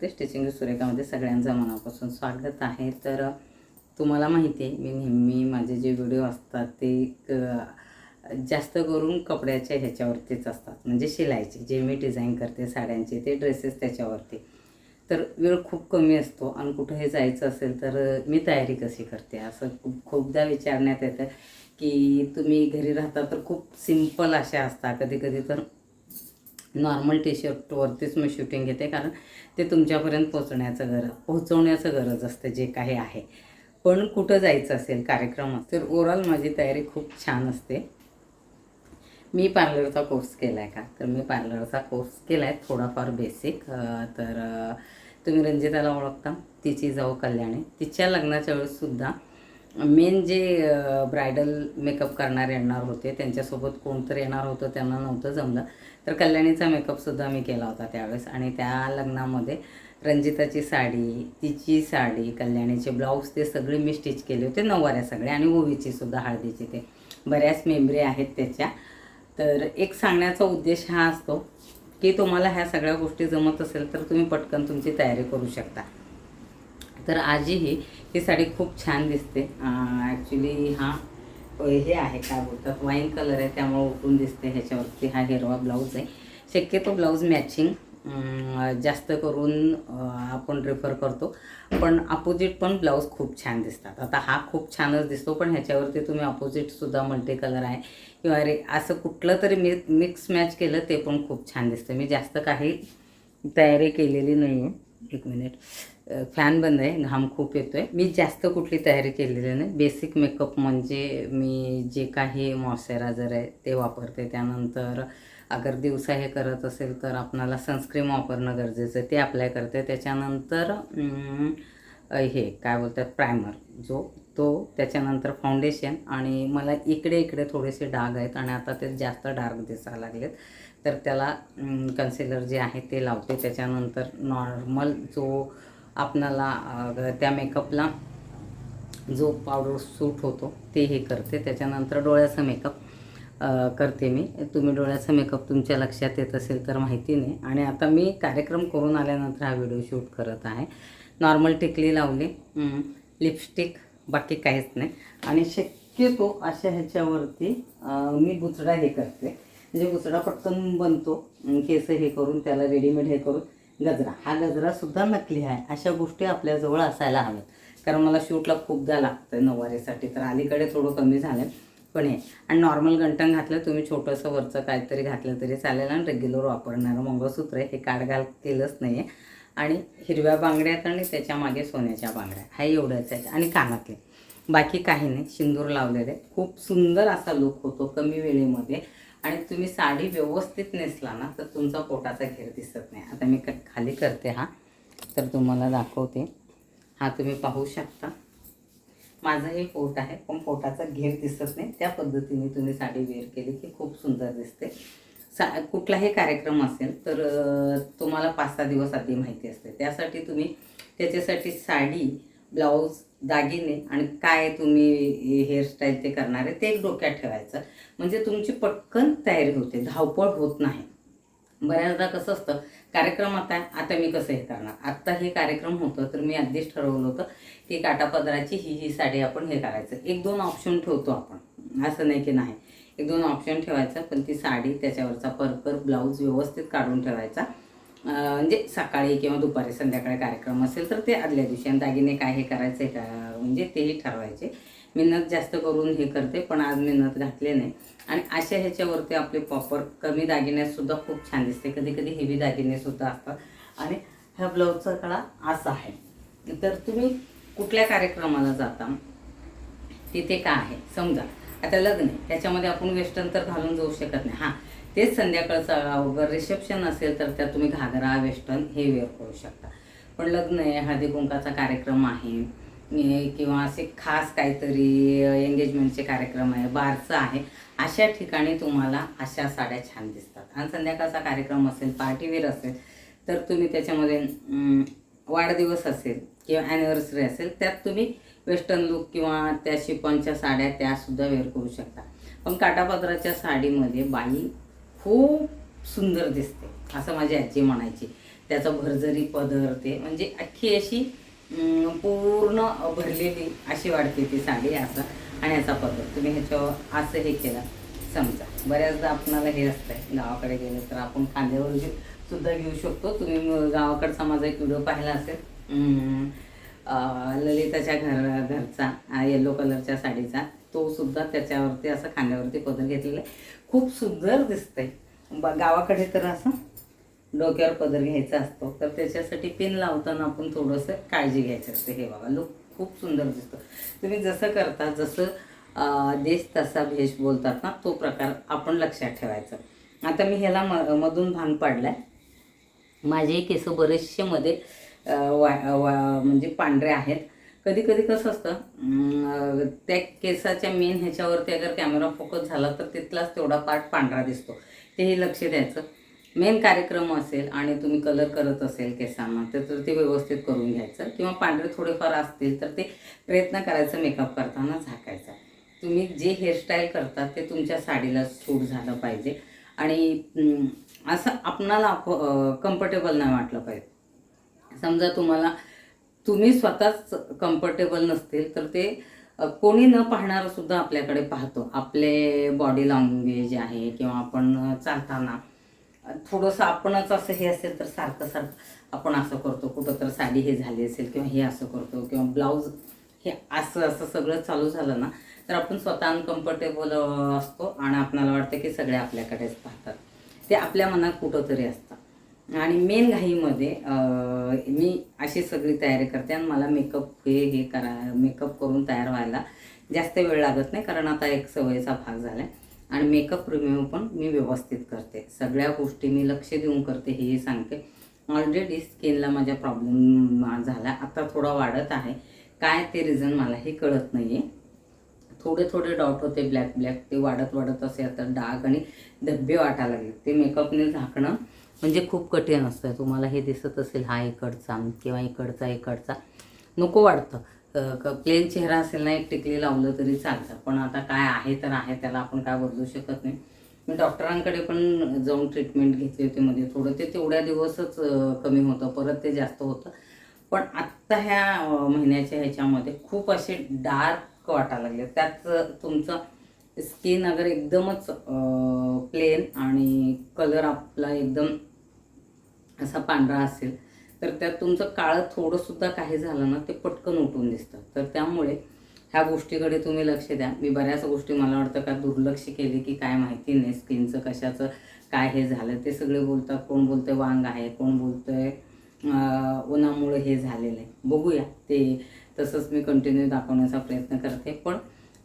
करते स्टिचिंग सुरेखामध्ये सगळ्यांचं मनापासून स्वागत आहे. तर तुम्हाला माहिती आहे मी नेहमी माझे जे व्हिडिओ असतात ते क- जास्त करून कपड्याच्या ह्याच्यावरतीच असतात. म्हणजे शिलाईचे जे मी डिझाईन करते साड्यांचे ते ड्रेसेस त्याच्यावरती. तर वेळ खूप कमी असतो आणि कुठंही जायचं असेल तर मी तयारी कशी करते? असं खूप खूपदा विचारण्यात येतं की तुम्ही घरी राहता तर खूप सिंपल अशा असतात. कधी कधी तर नॉर्मल टी शर्टवरतीच मी शूटिंग घेते कारण ते तुमच्यापर्यंत पोचण्याचं गरज पोहोचवण्याचं गरज असतं जे काही आहे. पण कुठं जायचं असेल कार्यक्रम असेल तर ओव्हरऑल माझी तयारी खूप छान असते. मी पार्लरचा कोर्स केला आहे का? तर मी पार्लरचा कोर्स केला आहे थोडाफार बेसिक तर तुम्ही रंजिताला ओळखता तिची जाऊ कल्याणी. तिच्या लग्नाच्या वेळेससुद्धा मेन जे ब्रायडल मेकअप करणारे येणार होते त्यांच्यासोबत कोणतरी येणार होतं त्यांना नव्हतं जमलं. तर कल्याणीचा मेकअपसुद्धा मी केला होता त्यावेळेस. आणि त्या लग्नामध्ये रंजिताची साडी तिची साडी कल्याणीचे ब्लाऊज ते सगळे मी स्टिच केले होते नऊवाऱ्या सगळे आणि ओवीची सुद्धा हळदीची ते. बऱ्याच मेमरी आहेत त्याच्या. तर एक सांगण्याचा उद्देश हा असतो की तुम्हाला ह्या सगळ्या गोष्टी जमत असेल तर तुम्ही पटकन तुमची तयारी करू शकता. तर आजी ही ही साडी खूप छान दिसते. ॲक्च्युली हा हे आहे काय बोलतात वाईन कलर आहे त्यामुळे उठून दिसते ह्याच्यावरती. हा हिरवा ब्लाऊज आहे. शक्यतो ब्लाऊज मॅचिंग जास्त करून आपण प्रिफर करतो. पण अपोजिट पण ब्लाऊज खूप छान दिसतात. आता हा खूप छानच दिसतो पण ह्याच्यावरती तुम्ही अपोजिटसुद्धा मल्टी कलर आहे. किंवा रे असं कुठलं तरी मी मिक्स मॅच केलं ते पण खूप छान दिसतं. मी जास्त काही तयारी केलेली नाही आहे एक मिनिट फॅन बंद आहे घाम खूप येतो आहे मी जास्त कुठली तयारी केलेली नाही. बेसिक मेकअप म्हणजे मी जे काही मॉइश्चरायझर आहे ते वापरते. त्यानंतर अगर दिवसा हे करत असेल तर आपणाला सनस्क्रीम वापरणं गरजेचं आहे. ते अप्लाय करते. त्याच्यानंतर हे काय बोलतात? प्रायमर जो तो त्याच्यानंतर फाउंडेशन आणि मला इकडे इकडे थोडेसे डाग आहेत आणि आता ते जास्त डार्क दिसायला लागलेत. तर त्याला कन्सिलर जे आहे ते लावते. त्याच्यानंतर नॉर्मल जो आपणाला त्या मेकअपला जो पावडर सूट होतो ते हे करते. त्याच्यानंतर डोळ्याचा मेकअप करते मी. तुम्ही डोळ्याचा मेकअप तुमच्या लक्षात येत असेल तर माहिती नाही. आणि आता मी कार्यक्रम करून आल्यानंतर हा व्हिडिओ शूट करत आहे. नॉर्मल टिकली लावली. लिपस्टिक बाकी काहीच नाही. आणि शक्यतो अशा ह्याच्यावरती मी बुचडा हे करते. म्हणजे बुचडा पटकन बनतो. केस हे करून त्याला रेडीमेड हे करून. गजरा. हा गजरासुद्धा नकली आहे. अशा गोष्टी आपल्याजवळ असायला हव्यात. कारण मला शूटला खूपदा लागतं नऊवारीसाठी तर अलीकडे थोडं कमी झालं पण हे आणि नॉर्मल गंटण घातलं तुम्ही छोटंसं वरचं काहीतरी घातलं तरी चालेल आणि रेग्युलर वापरणारं. मंगळसूत्र आहे हे काढघाल केलंच नाही आहे आणि हिरव्या बांगड्यात आणि त्याच्यामागे सोन्याच्या बांगड्या हा एवढंच आहे. आणि कानातले. बाकी काही नाही. सिंदूर लावलेले. खूप सुंदर असा लुक होतो कमी वेळेमध्ये. आणि तुम्ही साडी व्यवस्थित नेसला ना तर तुमचा पोटाचा घेर दिसत नाही. आता मी क- खाली करते हा. तर तुम्हाला दाखवते. हा तुम्ही पाहू शकता. माझं हे पोट आहे पण पोटाचा घेर दिसत नाही. त्या पद्धतीने तुम्ही साडी वेअर केली की खूप सुंदर दिसते. सा कुठलाही कार्यक्रम असेल तर तुम्हाला पाच सहा दिवस आधी माहिती असते. त्यासाठी तुम्ही त्याच्यासाठी साडी ब्लाऊज दागिने आणि काय तुम्ही हेअरस्टाईल ते करणार आहे ते एक डोक्यात ठेवायचं. म्हणजे तुमची पटकन तयारी होते धावपळ होत नाही. बऱ्याचदा कसं असतं कार्यक्रम आता आता मी कसं हे करणार? आत्ता हे कार्यक्रम होतं तर मी आधीच ठरवलं होतं की काटापदराची ही ही साडी आपण हे करायचं. एक दोन ऑप्शन ठेवतो आपण. असं नाही की नाही. एक दोन ऑप्शन ठेवायचं पण ती साडी त्याच्यावरचा परकर ब्लाऊज व्यवस्थित काढून ठेवायचा. म्हणजे सकाळी किंवा दुपारी संध्याकाळी कार्यक्रम असेल तर ते आदल्या दिवशी. आणि दागिने काय हे करायचे का म्हणजे तेही ठरवायचे. मेहनत जास्त करून हे करते पण आज मेहनत घातले नाही. आणि अशा ह्याच्यावरती आपले प्रॉपर कमी दागिन्यातसुद्धा खूप छान दिसते. कधी कधी हेवी दागिनेसुद्धा असतात. आणि ह्या ब्लाऊजचा कळा असा आहे. तर तुम्ही कुठल्या कार्यक्रमाला जाता? तिथे का आहे? समजा. आता लग्न आहे. त्याच्यामध्ये आपण वेस्टर्न तर घालून जाऊ शकत नाही. हां. तेच संध्याकाळचा वगैरे रिसेप्शन असेल तर त्यात तुम्ही घागरा वेस्टर्न हे वेअर करू शकता. पण लग्न आहे हळदी कुंकाचा कार्यक्रम आहे किंवा असे खास काहीतरी एंगेजमेंटचे कार्यक्रम आहे बारचं आहे अशा ठिकाणी तुम्हाला अशा साड्या छान दिसतात. आणि संध्याकाळचा कार्यक्रम असेल पार्टीवेअर असेल तर तुम्ही त्याच्यामध्ये वाढदिवस असेल किंवा ॲनिव्हर्सरी असेल त्यात तुम्ही वेस्टर्न लुक किंवा त्या शिपॉनच्या साड्या त्यासुद्धा वेअर करू शकता. पण काटापदराच्या साडीमध्ये बाई खूप सुंदर दिसते असं माझी आजी म्हणायची. त्याचा भरजरी पदर ते म्हणजे अख्खी अशी पूर्ण भरलेली अशी वाढते ती साडी असं आणि याचा पदर. तुम्ही ह्याच्यावर असं हे केलं समजा. बऱ्याचदा आपणाला हे असतंय गावाकडे गेलं तर आपण खांद्यावर सुद्धा घेऊ शकतो. तुम्ही गावाकडचा माझा एक व्हिडिओ पाहिला असेल. ललिताच्या घर घरचा येलो कलरच्या साडीचा तो सुद्धा त्याच्यावरती असं खांद्यावरती पदर घेतलेला आहे. खूप सुंदर दिसतंय. ब- गावाकडे तर असं डोक्यावर पदर घ्यायचा असतो. तर त्याच्यासाठी पिन लावताना आपण थोडंसं काळजी घ्यायची असते. हे बाबा लुक खूप सुंदर दिसतो. तुम्ही जसं करता जसं देश तसा भेष बोलतात ना तो प्रकार आपण लक्षात ठेवायचा. आता मी ह्याला म मधून भांग आहे माझे केस बरेचसे मध्ये वा वा- म्हणजे पांढरे आहेत. कधी कधी कसं असतं त्या केसाच्या मेन ह्याच्यावरती अगर कॅमेरा फोकस झाला तर तिथलाच तेवढा पार्ट पांढरा दिसतो. तेही लक्ष द्यायचं. मेन कार्यक्रम असेल आणि तुम्ही कलर करत असेल केसांना तर ते व्यवस्थित करून घ्यायचं. किंवा पांढरे थोडेफार असतील तर ते प्रयत्न करायचं मेकअप करताना झाकायचा. तुम्ही जे हेअरस्टाईल करता ते तुमच्या साडीला सूट झालं पाहिजे. आणि असं आपणाला कम्फर्टेबल नाही वाटलं पाहिजे. समजा तुम्हाला तुम्ही स्वतःच कम्फर्टेबल नसतील तर ते कोणी न पाहणारं सुद्धा आपल्याकडे पाहतो. आपले बॉडी लँग्वेज आहे किंवा आपण चालताना थोडंसं आपणच असं हे असेल तर सारखं सारखं आपण असं करतो. कुठं तर साडी हे झाली असेल किंवा हे असं करतो किंवा ब्लाऊज हे असं असं सगळं चालू झालं ना तर आपण स्वतः अनकम्फर्टेबल असतो आणि आपणाला वाटतं की सगळे आपल्याकडेच पाहतात. ते आपल्या मनात कुठंतरी असतं. आणि मेन घाईमध्ये मी अशी सगळी तयारी करते आणि मला मेकअप हे हे करा मेकअप करून तयार व्हायला जास्त वेळ लागत नाही कारण आता एक सवयीचा भाग झाला आहे आणि मेकअप रिम्यू पण मी व्यवस्थित करते. सगळ्या गोष्टी मी लक्ष देऊन करते हेही सांगते. ऑलरेडी स्किनला माझ्या प्रॉब्लेम झाला. आता थोडा वाढत आहे. काय ते रिझन मलाही कळत नाही आहे थोडे थोडे डॉट होते ब्लॅक ब्लॅक ते वाढत वाढत असे आता डाग आणि धब्बे वाटायला लागले ते मेकअपने झाकणं म्हणजे खूप कठीण असतं. तुम्हाला हे दिसत असेल हा इकडचा किंवा इकडचा इकडचा. नको वाटतं. प्लेन चेहरा असेल ना एक टिकली लावलं तरी चालतं. पण आता काय आहे तर आहे त्याला आपण काय बदलू शकत नाही. मी डॉक्टरांकडे पण जाऊन ट्रीटमेंट घेतली होती मध्ये. थोडं ते तेवढ्या दिवसच कमी होतं. परत ते जास्त होतं. पण आत्ता ह्या महिन्याच्या ह्याच्यामध्ये खूप असे डार्क वाटायला लागले. त्यात तुमचं स्किन अगर एकदमच प्लेन आणि कलर आपला एकदम असा पांढरा असेल तर त्यात तुमचं काळं थोडंसुद्धा काही झालं ना ते पटकन उठून दिसतं. तर त्यामुळे ह्या गोष्टीकडे तुम्ही लक्ष द्या. मी बऱ्याच गोष्टी मला वाटतं का दुर्लक्ष केले की काय माहिती नाही स्किनचं कशाचं काय हे झालं ते सगळे बोलतात कोण बोलतंय वांग आहे कोण बोलतंय अं, उन्हामुळे हे झालेलं आहे. बघूया ते तसंच मी कंटिन्यू दाखवण्याचा प्रयत्न करते. पण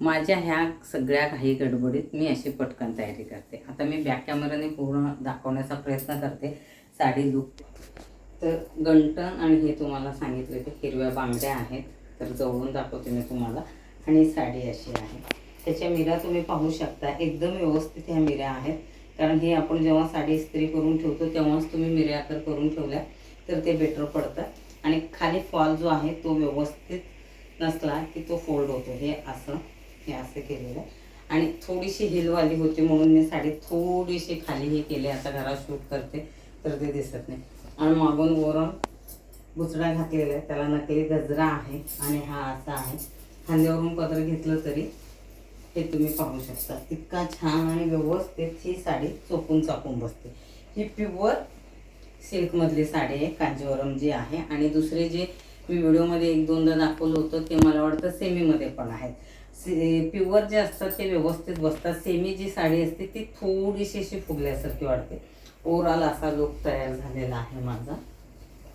माझ्या ह्या सगळ्या काही गडबडीत मी अशी पटकन तयारी करते. आता मी बॅक कॅमेराने पूर्ण दाखवण्याचा प्रयत्न करते. साडी लुक तर गंटन आणि हे तुम्हाला सांगितले ते हिरव्या बांगड्या आहेत. तर जवळून दाखवते मी तुम्हाला. आणि साडी अशी आहे. त्याच्या मिऱ्या तुम्ही पाहू शकता. एकदम व्यवस्थित ह्या मिऱ्या आहेत. कारण हे आपण जेव्हा साडी इस्त्री करून ठेवतो तेव्हाच तुम्ही मिऱ्या तर करून ठेवल्या तर ते बेटर पडतं. आणि खाली फॉल जो आहे तो व्यवस्थित नसला की तो फोल्ड होतो. हे असं हे असं केलेलं आहे. आणि थोडीशी हिलवाली होती म्हणून मी साडी थोडीशी खाली हे केली. आता घरात शूट करते. तर ते दिसत नाही. आणि मागून वरून बुचडा घातलेला आहे. त्याला नकली गजरा आहे आणि हा असा आहे. खांद्यावरून पदर घेतलं तरी हे तुम्ही पाहू शकता. इतका छान आणि व्यवस्थित ही साडी चोपून चापून बसते. ही प्युअर सिल्कमधली साडी आहे. कांजीवरम जी आहे. आणि दुसरे जे मी व्हिडिओमध्ये एक दोनदा दाखवलं होतं ते मला वाटतं सेमीमध्ये पण आहेत. से प्युअर जे असतात ते व्यवस्थित बसतात. सेमी जी साडी असते ती थोडीशी अशी फुगल्यासारखी वाटते. ओवरऑल असा लुक तयार झालेला आहे माझा.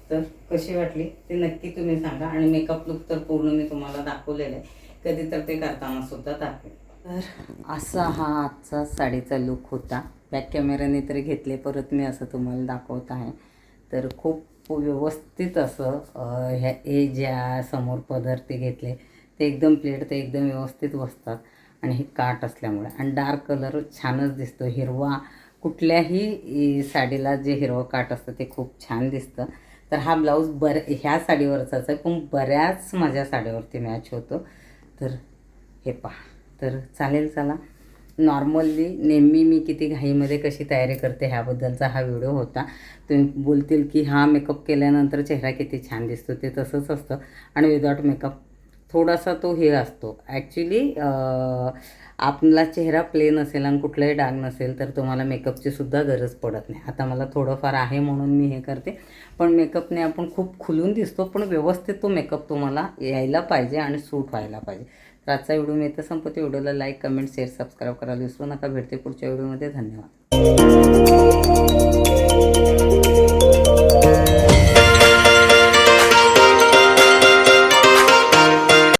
तर कशी वाटली? ते नक्की तुम्ही सांगा. आणि मेकअप लुक तर पूर्ण मी तुम्हाला दाखवलेलं आहे. कधी तर ते करताना सुद्धा दाखवेल तर असा हा आजचा साडीचा लुक होता. बॅक कॅमेऱ्याने तरी घेतले परत मी असं तुम्हाला दाखवत आहे. तर खूप व्यवस्थित असं ह्या हे ज्या समोर पदर ते घेतले ते एकदम प्लेट ते एकदम व्यवस्थित बसतात आणि हे काट असल्यामुळे. आणि डार्क कलर छानच दिसतो. हिरवा कुठल्याही साडीला जे हिरवं काट असतं ते खूप छान दिसतं. तर हा ब्लाऊज बर ह्या साडीवरचाच आहे पण बऱ्याच माझ्या साडीवरती मॅच होतो. तर हे पहा. तर चालेल चला. नॉर्मली नेहमी मी किती घाईमध्ये कशी तयारी करते ह्याबद्दलचा हा व्हिडिओ होता. तुम्ही बोलतील की हा मेकअप केल्यानंतर चेहरा किती छान दिसतो. ते तसंच असतं. आणि विदाऊट मेकअप थोडासा तो हे असतो. ॲक्च्युली आपला चेहरा प्लेन असेल आणि कुठलाही डाग नसेल तर तुम्हाला मेकअपची सुद्धा गरज पडत नाही. आता मला थोडंफार आहे म्हणून मी हे करते. पण मेकअपने आपण खूप खुलून दिसतो पण व्यवस्थित तो मेकअप तुम्हाला यायला पाहिजे आणि सूट व्हायला पाहिजे. तर आजचा व्हिडिओ मी इथं संपवते. व्हिडिओला लाईक कमेंट शेअर सबस्क्राईब करायला विसरू नका. भेटते पुढच्या व्हिडिओमध्ये. धन्यवाद.